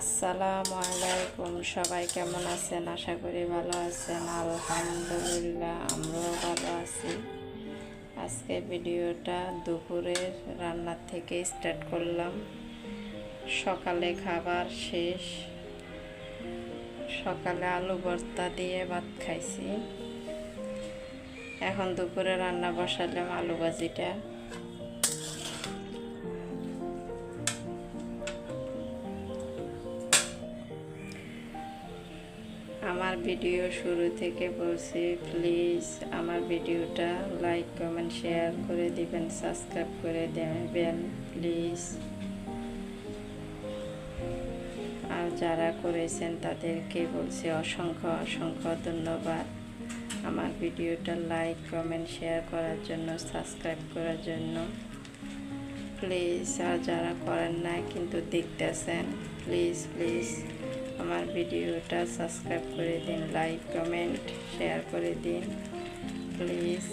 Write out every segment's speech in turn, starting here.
আসসালামু আলাইকুম, সবাই কেমন আছেন? আশা করি ভালো আছেন। আলহামদুলিল্লাহ, আমরাও ভালো আছি। আজকে ভিডিওটা দুপুরের রান্নার থেকে স্টার্ট করলাম। সকালে খাবার শেষ। সকালে আলু ভর্তা দিয়ে ভাত খাইছি। এখন দুপুরে রান্না বসালাম আলু ভাজিটা। আমার ভিডিও শুরু থেকে বলছি প্লিজ আমার ভিডিওটা লাইক কমেন্ট শেয়ার করে দিবেন সাবস্ক্রাইব করে দেবেন প্লিজ আর যারা করেছেন তাদেরকে বলছি অসংখ্য অসংখ্য ধন্যবাদ। আমার ভিডিওটা লাইক কমেন্ট শেয়ার করার জন্য সাবস্ক্রাইব করার জন্য। প্লিজ আর যারা করেন না কিন্তু দেখতেছেন প্লিজ প্লিজ আমার ভিডিওটা সাবস্ক্রাইব করে দিন, লাইক, কমেন্ট, শেয়ার করে দিন, প্লিজ।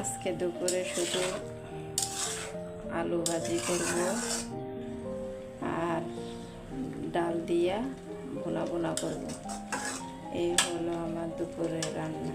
আজকে দুপুরে শুধু আলু ভাজি করব আর ডাল দিয়া ভুনা ভুনা করব। এই হলো আমার দুপুরের রান্না।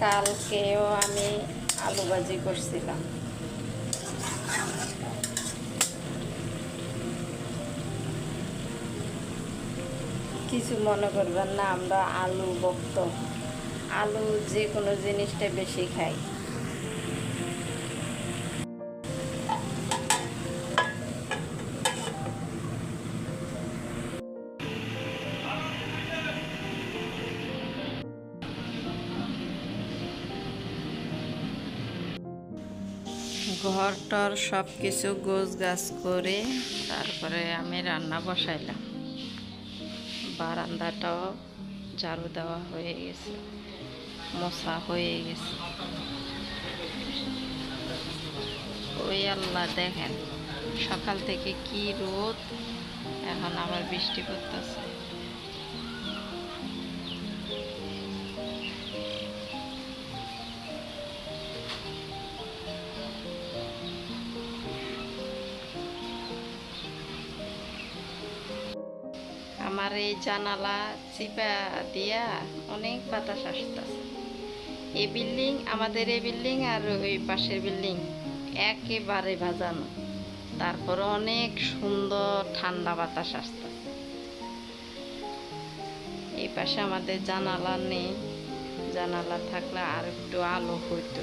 কালকেও আমি আলু ভাজি করছিলাম। কিছু মনে করবেন না, আমরা আলু ভক্ত। আলু যে কোনো জিনিসটা বেশি খাই। ঘর টর সব কিছু গোছ গাছ করে তারপরে আমি রান্না বসাইলাম। বারান্দাটাও ঝাড়ু দেওয়া হয়ে গেছে মশা হয়ে গেছে। ওই আল্লাহ দেখেন, সকাল থেকে কি রোদ, এখন আবার বৃষ্টি পড়তেছে। আমার এই জানালা চিপা দিয়া অনেক বাতাস আসতেছে। এই বিল্ডিং, আমাদের এই বিল্ডিং আর ওই পাশের বিল্ডিং একেবারে বাজানো। তারপরে অনেক সুন্দর ঠান্ডা বাতাস আসতেছে। এই পাশে আমাদের জানালা নেই। জানালা থাকলে আর একটু আলো হইতো।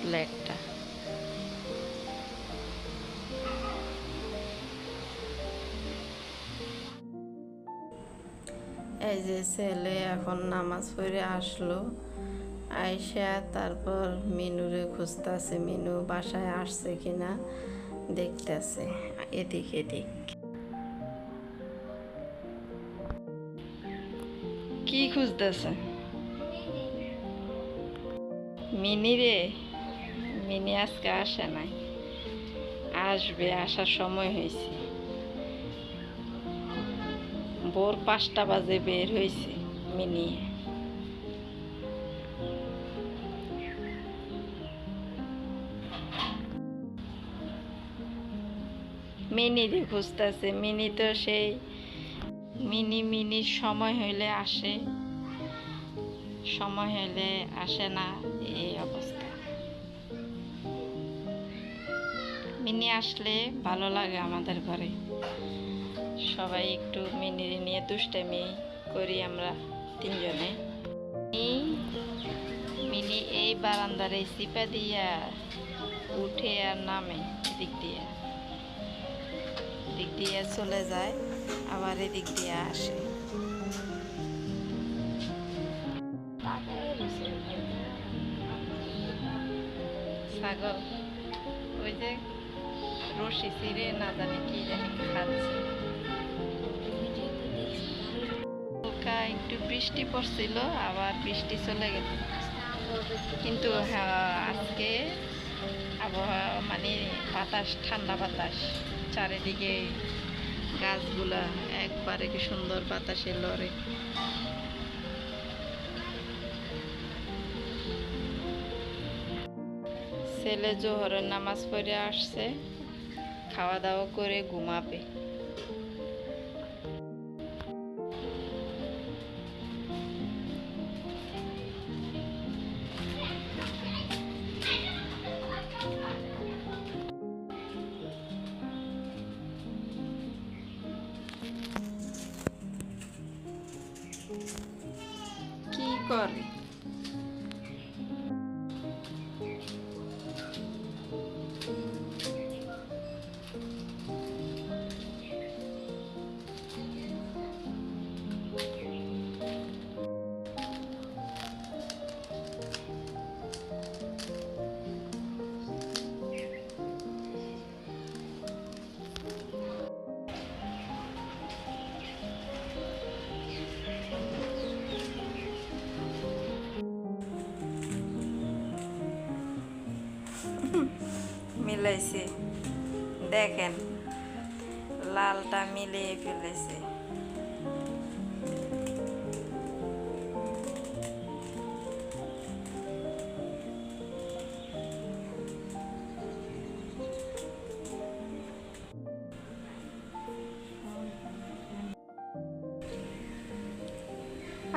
ফ্ল্যাটটা এই যে ছেলে এখন নামাজ পড়ে আসলো, আইসা তারপর মিনুরে খুঁজতেছে, মিনু বাসায় আসছে কিনা দেখতেছে, এদিক এদিক। কি খুঁজতেছে? মিনি রে, মিনি আজকে আসে নাই। আসবে, আসার সময় হয়েছে। ভোর পাঁচটা বাজে বের হয়েছে মিনি মিনি রে খুঁজতেছে, মিনি তো সেই মিনি মিনির সময় হইলে আসে, সময় হইলে আসে না এই অবস্থা। মিনি আসলে ভালো লাগে আমাদের ঘরে। সবাই একটু মিনি নিয়ে দুষ্টামি করি আমরা তিনজনে। মিনি এই বারান্দার এই চিপা দিয়া উঠে আর নামে দিক দিয়ে। দিক দিয়ে চলে যায়, আবার এদিক দিয়ে আসে। ছাগল, ওই যে রশি ছিঁড়ে না জানি কি জানি। একটু বৃষ্টি পড়ছিল আবার বৃষ্টি চলে গেল। কিন্তু হ্যাঁ, আজকে আবহাওয়া মানে বাতাস ঠান্ডা বাতাস। চারিদিকে গাছগুলা একবারে কি সুন্দর বাতাসে লড়ে। ছেলে জোহরের নামাজ পড়ে আসছে খাওয়া দাওয়া করে ঘুমাবে। কি করে মিলাইছে দেখেন, লালটা মিলিয়ে ফেলেছে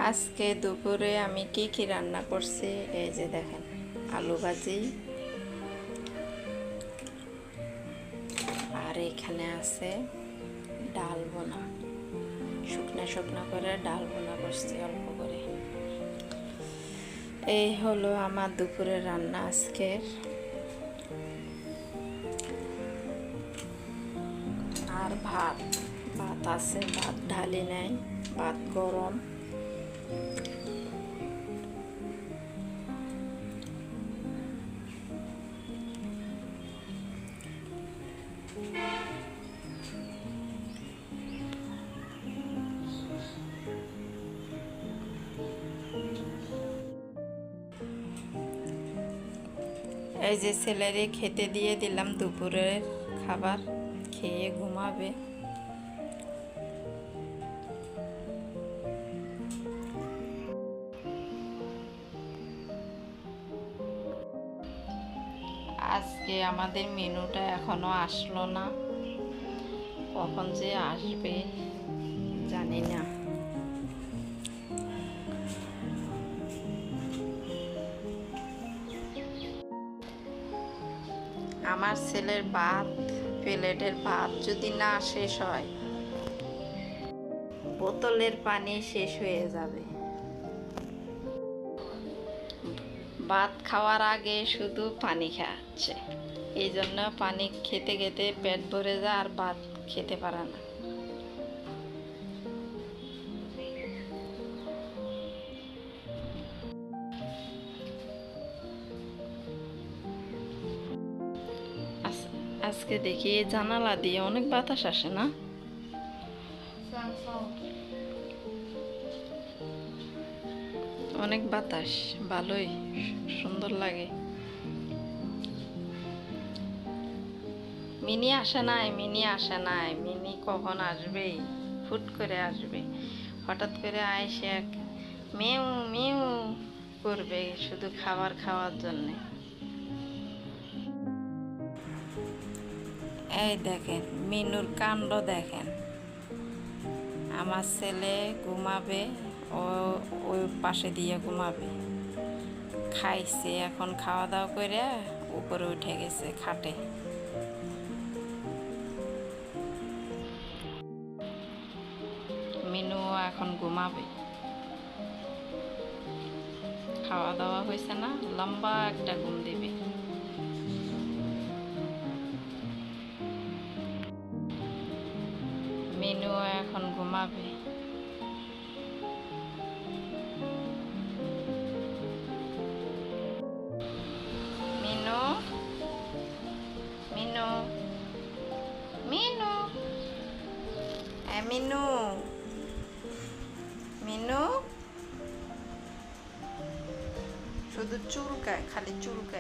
আজকে দুপুরে আমি কি কি রান্না করছি? এই যে দেখেন, আলু ভাজি এখানে আছে ডাল বোনা শুকনা শুকনা করে ডাল বোনা করছি অল্প করে। এই হলো আমার দুপুরের রান্না আজকের। আর ভাত ভাত আছে, ভাত ঢালি নেয় ভাত গরম। এই যে ছেলেরে খেতে দিয়ে দিলাম, দুপুরের খাবার, খেয়ে ঘুমাবে। আজকে আমাদের মেনুটা এখনও আসলো না। কখন যে আসবে জানি না। আমার ছেলের ভাত প্লেটের ভাত যদি না শেষ হয়, বোতলের পানি শেষ হয়ে যাবে। ভাত খাওয়ার আগে শুধু পানি খাচ্ছে, এই জন্য পানি খেতে খেতে পেট ভরে যায় আর ভাত খেতে পারে না। আজকে দেখি জানালা দিয়ে অনেক বাতাস আসে না? অনেক বাতাস, ভালোই, সুন্দর লাগে। মিনি আসে নাই, মিনি আসে নাই, মিনি কখন আসবে? ফুট করে আসবে। হঠাৎ করে আইসে এক মেউ মেউ করবে শুধু খাবার খাওয়ার জন্যে। এই দেখেন, মিনুর কাণ্ড দেখেন। আমার ছেলে ঘুমাবে, ও ওই পাশে দিয়ে ঘুমাবে। খাইছে, এখন খাওয়া দাওয়া করে উপরে উঠে গেছে খাটে। মিনু এখন ঘুমাবে। খাওয়া দাওয়া হয়েছে না, লম্বা একটা ঘুম দিবে। 바람에 민호? 민호? 민호? 에 민호. 민호? 저도 쭈르가 갈래 쭈르가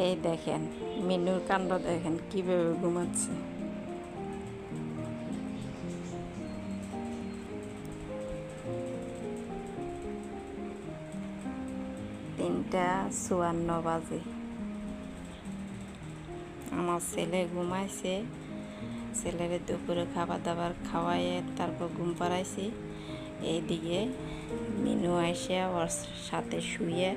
এই দেখেন, মিনুর কাণ্ড দেখেন, কীভাবে ঘুমাচ্ছে। তিনটা চুয়ান্ন বাজে। আমার ছেলে ঘুমাইছে, ছেলের দুপুরে খাবার দাবার খাওয়াইয়ে তারপর ঘুম পাড়াইছি। এইদিকে মিনু আইসে ওর সাথে শুয়ে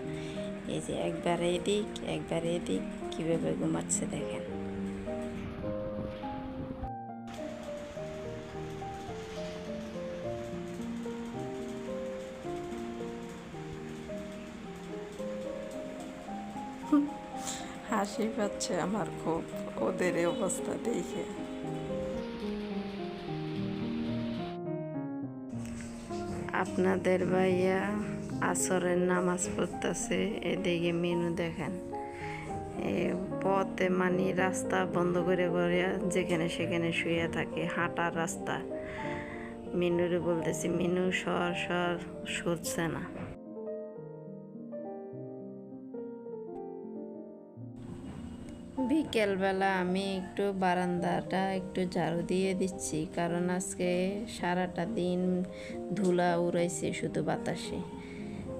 এই যে একবার এদিক একবার এদিক কীভাবে ঘুমাচ্ছে দেখেন। হাসি পাচ্ছে আমার খুব ওদের অবস্থা দেখে। আপনাদের ভাইয়া আসরের নামাজ পড়তেছে, এদিকে মেনু দেখেন। পথে মানে রাস্তা বন্ধ করে করে যেখানে সেখানে শুয়ে থাকে, হাঁটার রাস্তা। মিনুরে বলতেছি, মিনু, সর সর, সরছে না। বিকেলবেলা আমি একটু বারান্দাটা একটু ঝাড়ু দিয়ে দিচ্ছি, কারণ আজকে সারাটা দিন ধুলা উড়াইছে শুধু বাতাসে।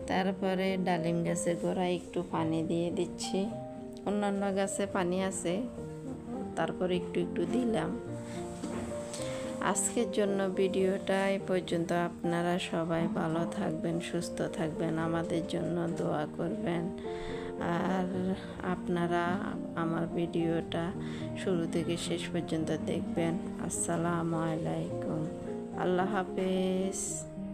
তারপরে ডালিম গাছের গোড়ায় একটু পানি দিয়ে দিচ্ছি। অন্যান্য গাছে পানি আছে, তারপর একটু একটু দিলাম। আজকের জন্য ভিডিওটা এই পর্যন্ত। আপনারা সবাই ভালো থাকবেন, সুস্থ থাকবেন, আমাদের জন্য দোয়া করবেন। আর আপনারা আমার ভিডিওটা শুরু থেকে শেষ পর্যন্ত দেখবেন। আসসালামু আলাইকুম। আল্লাহ হাফেজ।